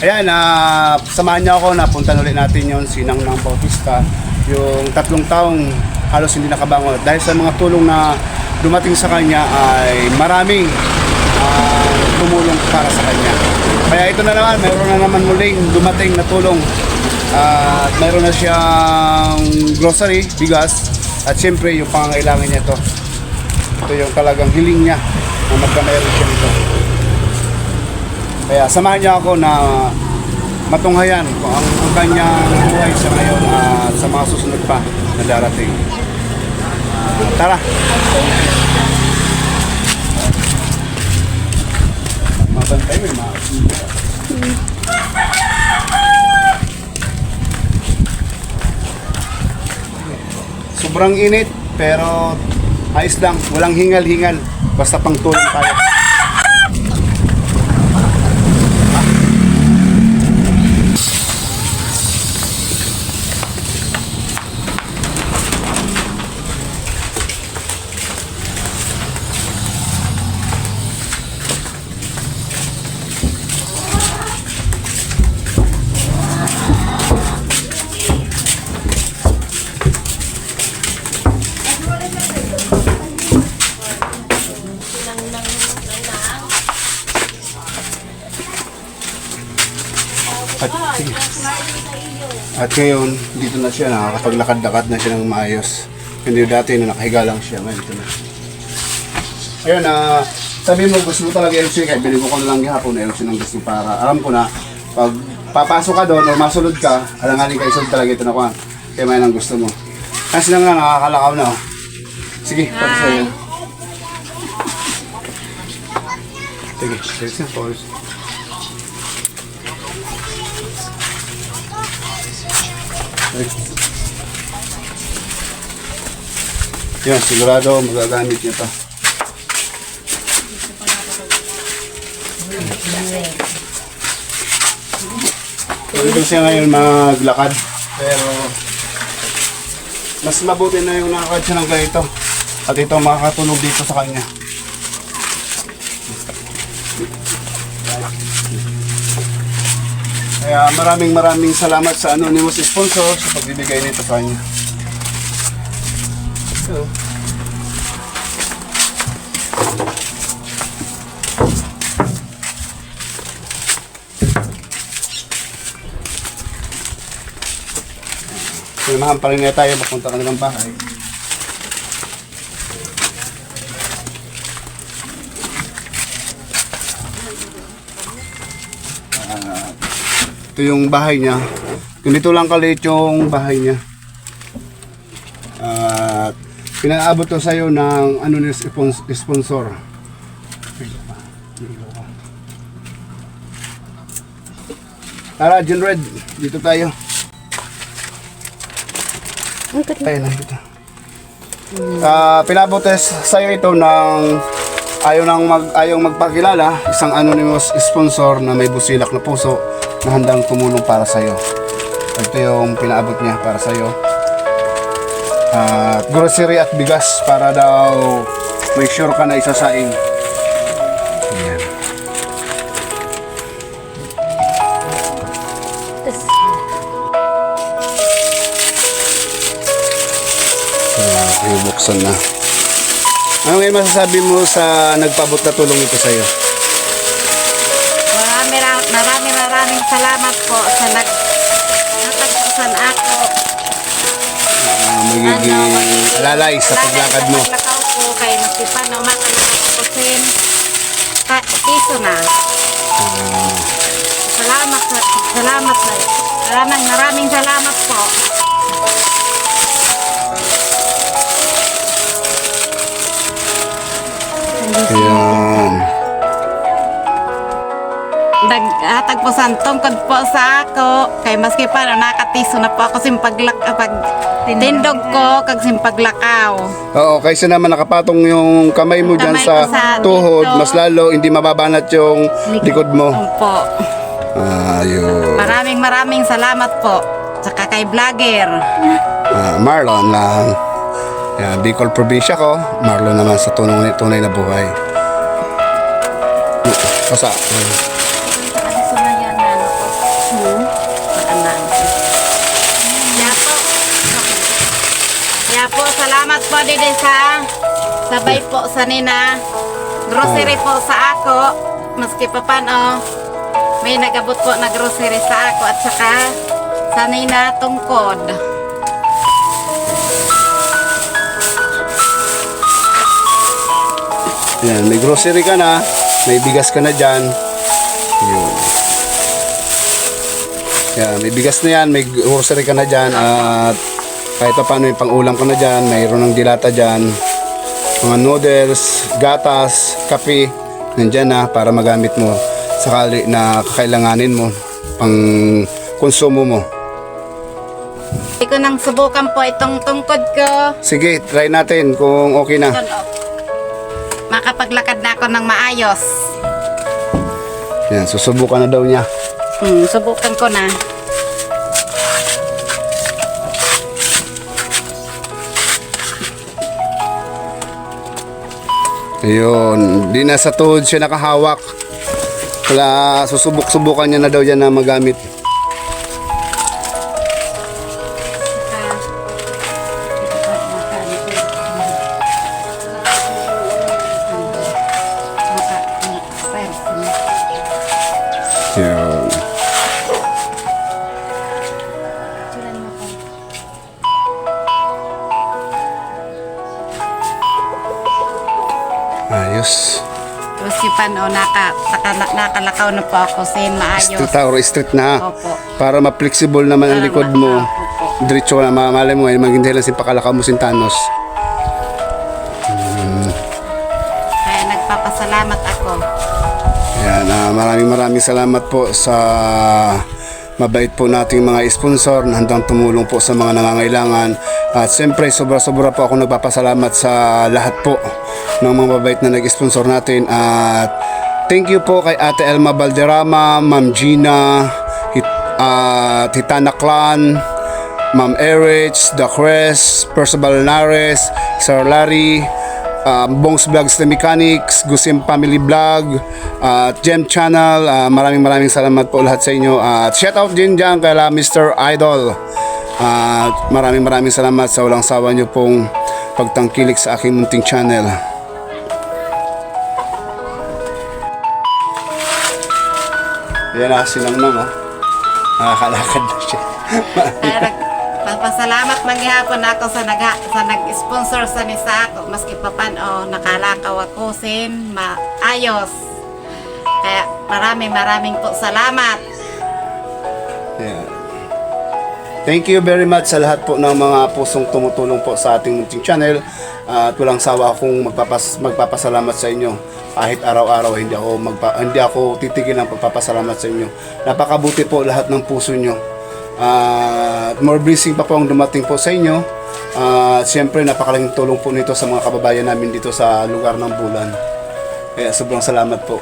Ayan, na samahan niyo ako na punta ulit natin yung Sinang ng Bautista. Yung tatlong taong halos hindi nakabangon. Dahil sa mga tulong na dumating sa kanya ay maraming ah, tumulong para sa kanya. Kaya ito na naman, mayroon na naman muling dumating na tulong. Ah, At mayroon na siyang grocery, bigas, at siyempre yung pangangailangan niya ito. Ito yung talagang hiling niya na magkamayroon siya nito. Kaya samahan niyo ako na matunghayan kung ang, ang kanyang buhay sa ngayon at sa mga susunod pa na darating. Ah, tara! Mabantay mo yung Sobrang init pero ayos lang, walang hingal-hingal. Basta pang tulong tayo. At ngayon, dito na siya, nakakapaglakad-lakad na siya ng maayos. Hindi dati na nakahiga lang siya, ngayon ito na. Ayun, ah, sabi mo gusto mo talaga LC, kaya bilhin ko ko na lang gihapon na LC ng gusto para alam ko na pag papasok ka doon o masulod ka, alanganin ka isunod talaga ito na kuhan. Kaya may nang gusto mo. Kasi na nga, nakakalakaw na oh. Sige, pati sa'yo. Sige, sige, pause. Yan, sigurado magagamit niya to. Pwede siya ngayon maglakad. Pero mas mabuti na yung nakakad siya ng ganito. At ito makakatulog dito sa kanya. Kaya maraming maraming salamat sa anonymous sponsor sa pagbibigay nito sa kanya. So, Sinamahan pa rin nga tayo papunta kanilang bahay. Ah, ito yung bahay niya. Ganito lang kaliit yung bahay niya. At pinaabot to sa'yo ng ano ni spons- sponsor. Tara, John Red, dito tayo. Na dito. Ah, pinabot sa iyo ito ng ayaw nang mag ayaw magpakilala, isang anonymous sponsor na may busilak na puso na handang tumulong para sa iyo. Ito yung pinaabot niya para sa iyo. At grocery at bigas para daw make sure ka na isasaing. Ayan. Ah, bubuksan na. Ano ngayon masasabi mo sa nagpabot na tulong ito sa iyo? Marami, ra- marami, maraming salamat po sa nag natagpusan ako. Ah, magiging alalay sa paglakad mo. Sa paglakaw ko kay Masipan na umakalakapusin. Ka piso na. Salamat, sa- salamat, sa- maraming, maraming salamat po. Nagtagpusan tungkod po sa ako kay maski pa no, nakatiso na po ako simpag pag tindog ko kag simpaglakaw. Oo, kaysa naman nakapatong yung kamay mo dyan Kamay sa ko sa tuhod, dito. mas lalo hindi mababanat yung likod mo. Opo. Ayun. Maraming maraming salamat po sa kay vlogger. Ah, Marlon lang. Yan, Bicol probinsya ko. Marlon naman sa tunay, tunay na buhay. Kasa. Ano dito sa sabay po sa nina. Grocery po sa ako. Maski pa paano may nagabot po na grocery sa ako at saka sa nina tungkod. Yan, may grocery ka na, may bigas ka na dyan. Yun. Yan, may bigas na yan, may grocery ka na dyan, at kahit pa paano yung pang-ulam ka na dyan, mayroon ng dilata dyan, mga noodles, gatas, kape, nandyan na para magamit mo sakali na kakailanganin mo pang konsumo mo. hindi ko nang subukan po itong tungkod ko Sige, try natin kung okay na. Oh. makapaglakad na ako ng maayos Yan, susubukan na daw niya. hmm, subukan ko na Ayun, di na sa tuhod siya nakahawak. Wala, susubok-subukan niya na daw yan na magamit. Yung pano, naka, naka, nakalakaw na po ako sin maayos. Street or street na. Opo. Para ma-flexible naman ang likod mo. Opo. Diretso na, mamali mo, ay maging dahilan si pakalakaw mo sintanos. Kaya nagpapasalamat ako. Yan, ah, maraming maraming salamat po sa mabait po nating mga sponsor na handang tumulong po sa mga nangangailangan. At siyempre, sobra-sobra po ako nagpapasalamat sa lahat po ng mga mabait na nag-sponsor natin. At thank you po kay Ate Elma Valderrama, Ma'am Gina, Hit, at Hitana Clan, Ma'am Erich, The Crest, Percival Nares, Sir Larry, um, Bongs Vlogs The Mechanics, Gusim Family Vlog, at Gem Channel. Ah, maraming maraming salamat po lahat sa inyo. At shout out din dyan kay Mr. Idol. At maraming maraming salamat sa walang sawa nyo pong pagtangkilik sa aking munting channel. Yan na, sinang nang oh. Nakakalakad na siya. Kaya nagpapasalamat manghihapon ako sa nag sa nag-sponsor sa nisa ako. Maski pa paano, nakalakaw ako sin maayos. Kaya maraming maraming po salamat. Yeah. Thank you very much sa lahat po ng mga pusong tumutulong po sa ating munting channel at walang sawa akong magpapas magpapasalamat sa inyo kahit araw-araw hindi ako magpa, hindi ako titigil ng pagpapasalamat sa inyo. Napakabuti po lahat ng puso nyo. At more blessing pa po ang dumating po sa inyo. At siyempre napakalaking tulong po nito sa mga kababayan namin dito sa lugar ng Bulan. Kaya sobrang salamat po.